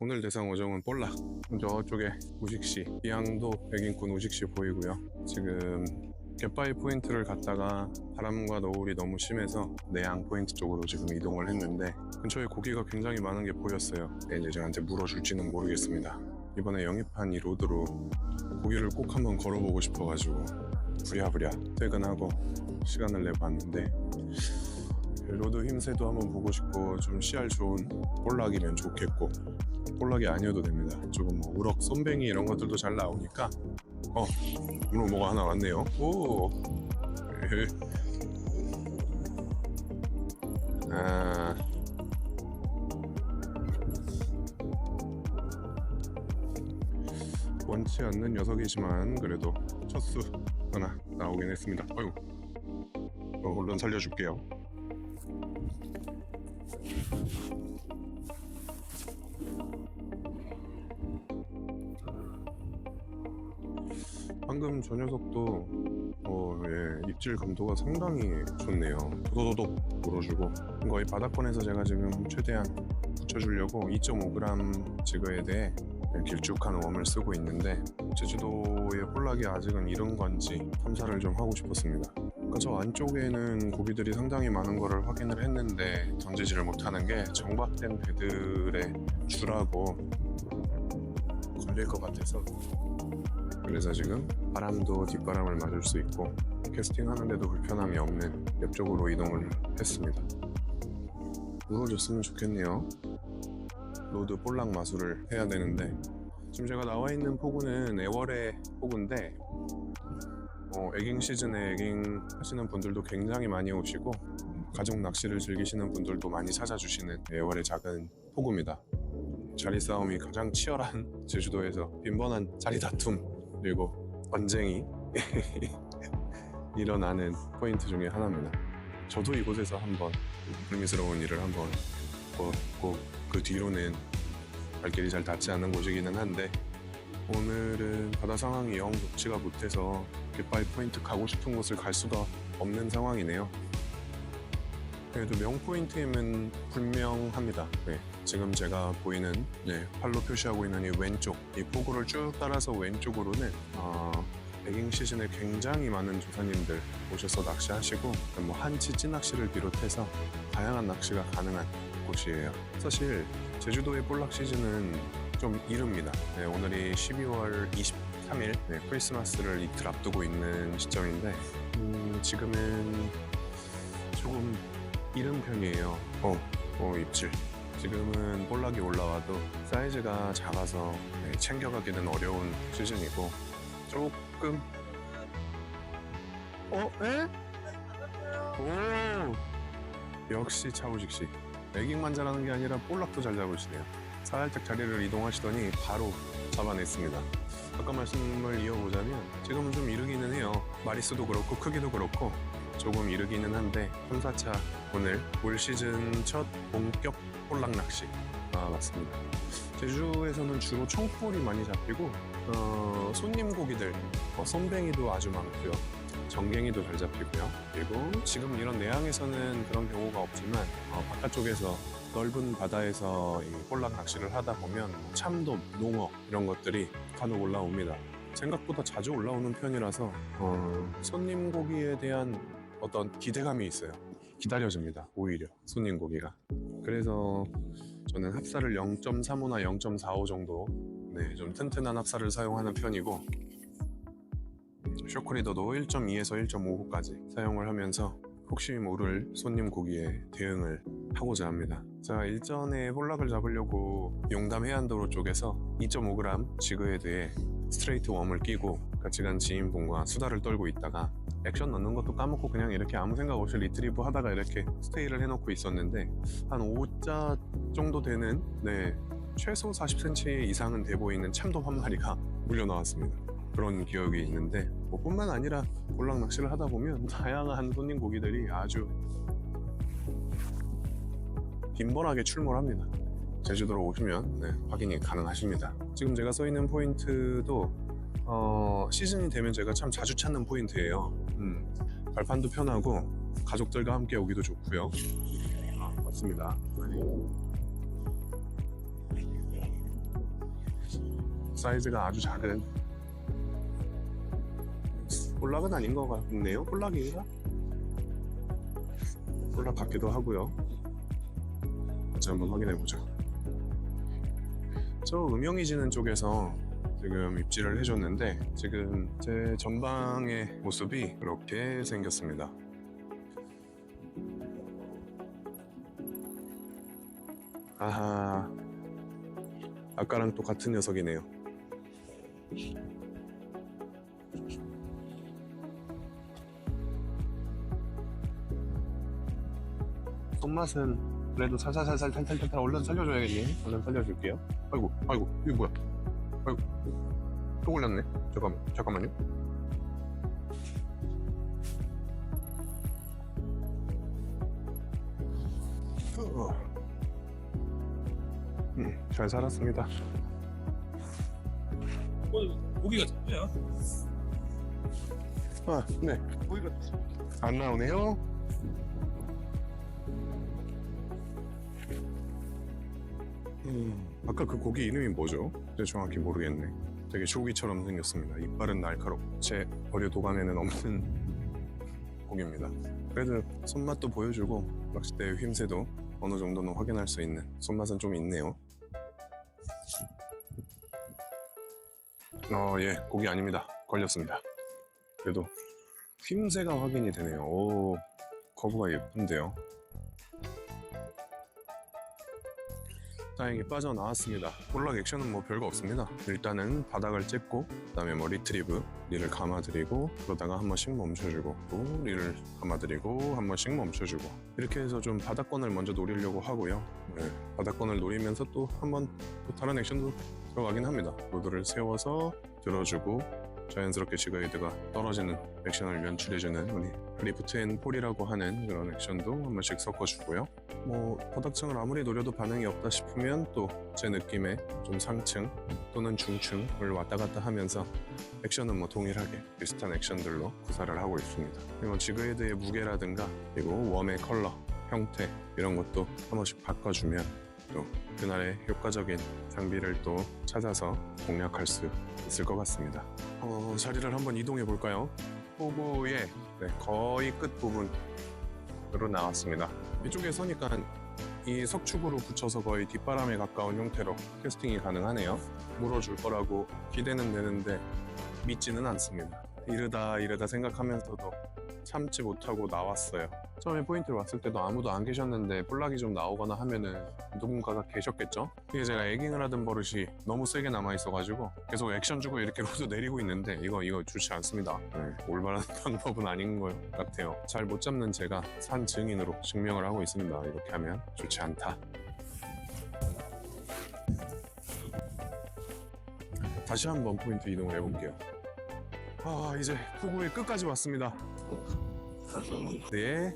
오늘 대상 어종은 볼락. 저쪽에 우식시, 이항도 백인군 우식시 보이고요. 지금 갯바위 포인트를 갔다가 바람과 너울이 너무 심해서 내양 포인트 쪽으로 지금 이동을 했는데 근처에 고기가 굉장히 많은 게 보였어요. 네, 이제 저한테 물어줄지는 모르겠습니다. 이번에 영입한 이 로드로 고기를 꼭 한번 걸어보고 싶어가지고 부랴부랴 퇴근하고 시간을 내고 왔는데 로드 힘새도 한번 보고 싶고 좀 씨알 좋은 볼락이면 좋겠고 볼락이 아니어도 됩니다. 조금 뭐 우럭, 쏨뱅이 이런 것들도 잘 나오니까 어 문어 뭐가 하나 왔네요. 오. 아. 원치 않는 녀석이지만 그래도 첫 수 하나 나오긴 했습니다. 어휴. 어, 얼른 살려줄게요. 저 녀석도 어, 예, 입질 감도가 상당히 좋네요. 도도도독 물어주고 거의 바닥권에서 제가 지금 최대한 붙여주려고 2.5g 지그에 대해 길쭉한 웜을 쓰고 있는데 제주도의 볼락이 아직은 이런 건지 탐사를 좀 하고 싶었습니다. 그러니까 저 안쪽에는 고기들이 상당히 많은 거를 확인을 했는데 던지지를 못하는 게 정박된 배들의 줄하고 걸릴 것 같아서 그래서 지금 바람도 뒷바람을 맞을 수 있고 캐스팅 하는데도 불편함이 없는 옆쪽으로 이동을 했습니다. 물어줬으면 좋겠네요. 로드 볼락 마술을 해야 되는데 지금 제가 나와 있는 포구는 애월의 포구인데 어, 에깅 시즌에 에깅 하시는 분들도 굉장히 많이 오시고 가족 낚시를 즐기시는 분들도 많이 찾아주시는 애월의 작은 포구입니다. 자리 싸움이 가장 치열한 제주도에서 빈번한 자리 다툼 그리고 언쟁이 일어나는 포인트 중에 하나입니다. 저도 이곳에서 한번 불미스러운 일을 한번 꼭그 뒤로는 발길이 잘 닿지 않는 곳이기는 한데 오늘은 바다 상황이 영 좋지가 못해서 깃발 포인트 가고 싶은 곳을 갈 수가 없는 상황이네요. 그래도 명 포인트임은 분명합니다. 네, 지금 제가 보이는 네, 팔로 표시하고 있는 이 왼쪽 이 포구를 쭉 따라서 왼쪽으로는 어, 백잉 시즌에 굉장히 많은 조사님들 오셔서 낚시하시고 뭐 한치 찌낚시를 비롯해서 다양한 낚시가 가능한 곳이에요. 사실 제주도의 볼락 시즌은 좀 이릅니다. 네, 오늘이 12월 23일 네, 크리스마스를 이틀 앞두고 있는 시점인데 음, 지금은 조금 이른 편이에요. 어, 어 입질. 지금은 볼락이 올라와도 사이즈가 작아서 네, 챙겨가기는 어려운 시즌이고 조금. 어? 에? 오! 역시 차우직 씨. 애깅만 잘하는 게 아니라 볼락도 잘 잡으시네요. 살짝 자리를 이동하시더니 바로 잡아냈습니다. 아까 말씀을 이어보자면 지금은 좀 이르기는 해요. 마리수도 그렇고 크기도 그렇고 조금 이르기는 한데 3, 4차 오늘 올 시즌 첫 본격 볼락 낚시. 아 맞습니다. 제주에서는 주로 청포리 많이 잡히고 어, 손님 고기들 어, 손뱅이도 아주 많고요. 정갱이도 잘 잡히고요. 그리고 지금 이런 내항에서는 그런 경우가 없지만 어, 바깥쪽에서 넓은 바다에서 이 볼락 낚시를 하다 보면 참돔, 농어 이런 것들이 간혹 올라옵니다. 생각보다 자주 올라오는 편이라서 어, 손님 고기에 대한 어떤 기대감이 있어요 기다려집니다 오히려 손님 고기가. 그래서 저는 합사를 0.35나 0.45 정도 네, 좀 튼튼한 합사를 사용하는 편이고 쇼크리더도 1.2에서 1.5까지 사용을 하면서 혹시 모를 손님 고기에 대응을 하고자 합니다. 자, 일전에 홀락을 잡으려고 용담 해안도로 쪽에서 2.5g 지그에 대해 스트레이트 웜을 끼고 같이 간 지인분과 수다를 떨고 있다가 액션 넣는 것도 까먹고 그냥 이렇게 아무 생각 없이 리트리브 하다가 이렇게 스테이를 해놓고 있었는데 한 5자 정도 되는 네 최소 40cm 이상은 돼 보이는 참돔 한 마리가 물려 나왔습니다. 그런 기억이 있는데 뭐 뿐만 아니라 볼락 낚시를 하다 보면 다양한 손님 고기들이 아주 빈번하게 출몰합니다. 제주도로 오시면 네, 확인이 가능하십니다. 지금 제가 써 있는 포인트도 어, 시즌이 되면 제가 참 자주 찾는 포인트예요. 음, 발판도 편하고 가족들과 함께 오기도 좋고요. 아, 맞습니다. 사이즈가 아주 작은 볼락은 아닌 것 같네요. 볼락인가? 볼락 같기도 하고요. 같이 한번 확인해 보죠. 저 음영이 지는 쪽에서 지금 입질을 해줬는데 지금 제 전방의 모습이 이렇게 생겼습니다. 아하 아까랑 또 같은 녀석이네요. 손맛은 그래도 살살살살 탈탈탈탈 얼른 살려줘야겠니? 얼른 살려줄게요. 아이고 아이고 이거 뭐야? 아이고 또 걸렸네. 잠깐만 잠깐만요. 어. 음, 잘 살았습니다. 어, 고기가 잡혀요? 아, 네. 고기가 안 나오네요. 음, 아까 그 고기 이름이 뭐죠? 제가 정확히 모르겠네. 되게 조기처럼 생겼습니다. 이빨은 날카롭고 제 어류 도감에는 없는 고기입니다. 그래도 손맛도 보여주고 낚싯대의 휘임새도 어느 정도는 확인할 수 있는 손맛은 좀 있네요. 어, 예, 고기 아닙니다. 걸렸습니다. 그래도 휘임새가 확인이 되네요. 오, 거부가 예쁜데요. 다행히 빠져나왔습니다. 볼락 액션은 뭐 별거 없습니다. 일단은 바닥을 찝고 그다음에 뭐 리트리브 리를 감아드리고 그러다가 한 번씩 멈춰주고 또 리를 감아드리고 한 번씩 멈춰주고 이렇게 해서 좀 바닥권을 먼저 노리려고 하고요. 네, 바닥권을 노리면서 또 한번 또 다른 액션도 들어가긴 합니다. 로드를 세워서 들어주고 자연스럽게 지그헤드가 떨어지는 액션을 연출해주는 우리 리프트 앤 폴이라고 하는 그런 액션도 한 번씩 섞어주고요. 뭐 바닥층을 아무리 노려도 반응이 없다 싶으면 또 제 느낌에 좀 상층 또는 중층을 왔다 갔다 하면서 액션은 뭐 동일하게 비슷한 액션들로 구사를 하고 있습니다. 그리고 지그헤드의 무게라든가 그리고 웜의 컬러, 형태 이런 것도 한 번씩 바꿔주면 또 그날의 효과적인 장비를 또 찾아서 공략할 수 있을 것 같습니다. 어, 자리를 한번 이동해 볼까요? 포고의 네, 거의 끝 부분으로 나왔습니다. 이쪽에 서니까 이 석축으로 붙여서 거의 뒷바람에 가까운 형태로 캐스팅이 가능하네요. 물어줄 거라고 기대는 되는데 믿지는 않습니다. 이르다 이르다 생각하면서도 참지 못하고 나왔어요. 처음에 포인트를 왔을 때도 아무도 안 계셨는데 볼락이 좀 나오거나 하면은 누군가가 계셨겠죠? 이게 제가 에깅을 하던 버릇이 너무 세게 남아 있어가지고 계속 액션 주고 이렇게 로드 내리고 있는데 이거 이거 좋지 않습니다. 네, 올바른 방법은 아닌 것 같아요. 잘 못 잡는 제가 산 증인으로 증명을 하고 있습니다. 이렇게 하면 좋지 않다. 다시 한번 포인트 이동을 해볼게요. 아 이제 포구의 끝까지 왔습니다. 네.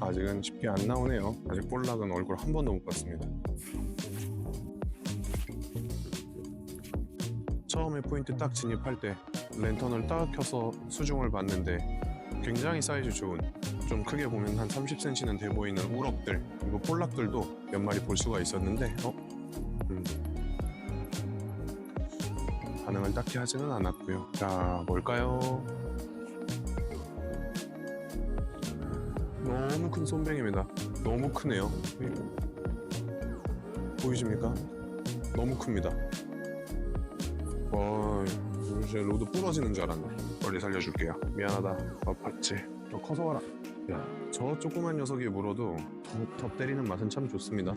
아직은 쉽게 안 나오네요. 아직 볼락은 얼굴 한 번도 못 봤습니다. 처음에 포인트 딱 진입할 때 랜턴을 딱 켜서 수중을 봤는데 굉장히 사이즈 좋은 좀 크게 보면 한 30cm는 돼 보이는 우럭들 그리고 볼락들도 몇 마리 볼 수가 있었는데 어? 음. 반응을 딱히 하지는 않았고요. 자 뭘까요? 너무 큰 손뱅입니다. 너무 크네요. 보이십니까? 너무 큽니다. 와, 이제 로드 부러지는 줄 알았네. 빨리 살려줄게요. 미안하다. 아팠지. 너 커서 와라. 야, 저 조그만 녀석이 물어도 더, 더 때리는 맛은 참 좋습니다.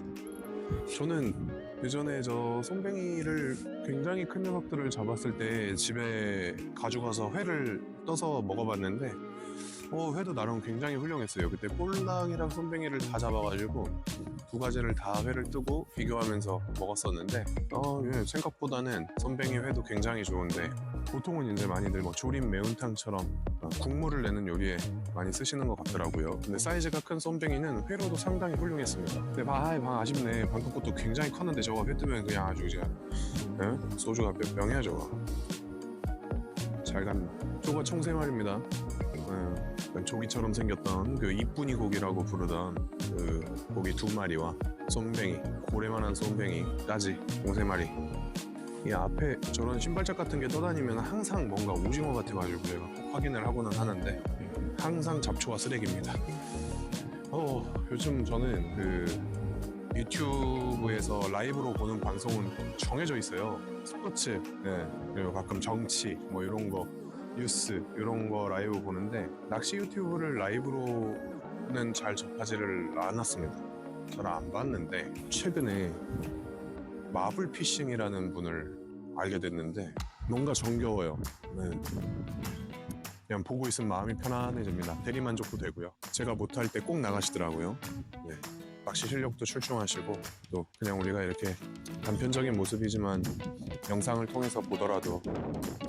저는 예전에 저 송뱅이를 굉장히 큰 녀석들을 잡았을 때 집에 가져가서 회를 떠서 먹어봤는데 어, 회도 나름 굉장히 훌륭했어요. 그때 볼락이랑 손뱅이를 다 잡아가지고 두 가지를 다 회를 뜨고 비교하면서 먹었었는데 어, 예, 생각보다는 손뱅이 회도 굉장히 좋은데 보통은 이제 많이들 뭐 조림 매운탕처럼 어, 국물을 내는 요리에 많이 쓰시는 것 같더라고요. 근데 사이즈가 큰 쏨뱅이는 회로도 상당히 훌륭했습니다. 근데 방, 아이, 방 아쉽네. 방금 것도 굉장히 컸는데 저거 회 뜨면 그냥 아주 그냥 예? 소주가 몇 병이야 저거. 잘 갑니다. 저거 총세 마리입니다. 예. 조기처럼 생겼던 그 이쁜이 고기라고 부르던 그 고기 두 마리와 쏨뱅이 고래만한 쏨뱅이까지 공세 마리 이 앞에 저런 신발짝 같은 게 떠다니면 항상 뭔가 오징어 같아가지고 제가 꼭 확인을 하고는 하는데 항상 잡초와 쓰레기입니다. 어 요즘 저는 그 유튜브에서 라이브로 보는 방송은 정해져 있어요. 스포츠, 네, 그리고 가끔 정치 뭐 이런 거 뉴스 이런 거 라이브 보는데 낚시 유튜브를 라이브로는 잘 접하지를 않았습니다. 잘 안 봤는데 최근에 마블 피싱이라는 분을 알게 됐는데 뭔가 정겨워요. 네. 그냥 보고 있으면 마음이 편안해집니다. 대리 만족도 되고요. 제가 못할 때 꼭 나가시더라고요. 네. 낚시 실력도 출중하시고 또 그냥 우리가 이렇게 단편적인 모습이지만 영상을 통해서 보더라도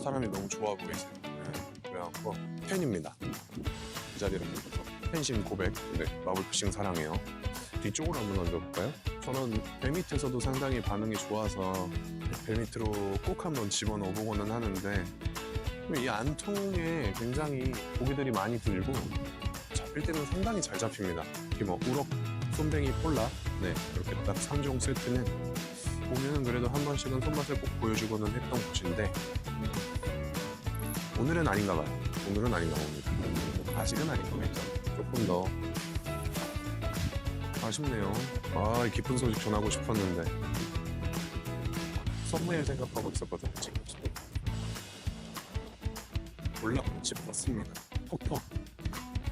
사람이 너무 좋아 보이세요. 네. 그래갖고 팬입니다. 이 자리를 보고서 팬심 고백. 네. 마블 피싱 사랑해요. 뒤쪽으로 한번 얹어볼까요? 저는 배 밑에서도 상당히 반응이 좋아서 배 밑으로 꼭 한번 집어넣어 보고는 하는데 이 안통에 굉장히 고기들이 많이 들고 잡힐 때는 상당히 잘 잡힙니다. 특히 뭐 우럭, 쏨뱅이, 폴라 네 이렇게 딱 3종 세트는 보면은 그래도 한 번씩은 손맛을 꼭 보여주고는 했던 곳인데 오늘은 아닌가 봐요. 오늘은 아닌가 봅니다. 아직은 아닌 거겠죠. 조금 더 아쉽네요. 아, 이 기쁜 소식 전하고 싶었는데. 썸네일 생각하고 있었거든요, 지금. 올라붙지 않았습니다. 퍽퍽.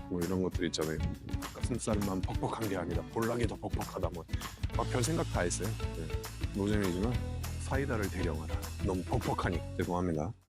뭐 이런 것들 있잖아요. 가슴살만 퍽퍽한 게 아니라 볼락이 더 퍽퍽하다. 뭐. 막별 생각 다 했어요. 네. 노잼이지만 사이다를 대령하라. 너무 퍽퍽하니 죄송합니다.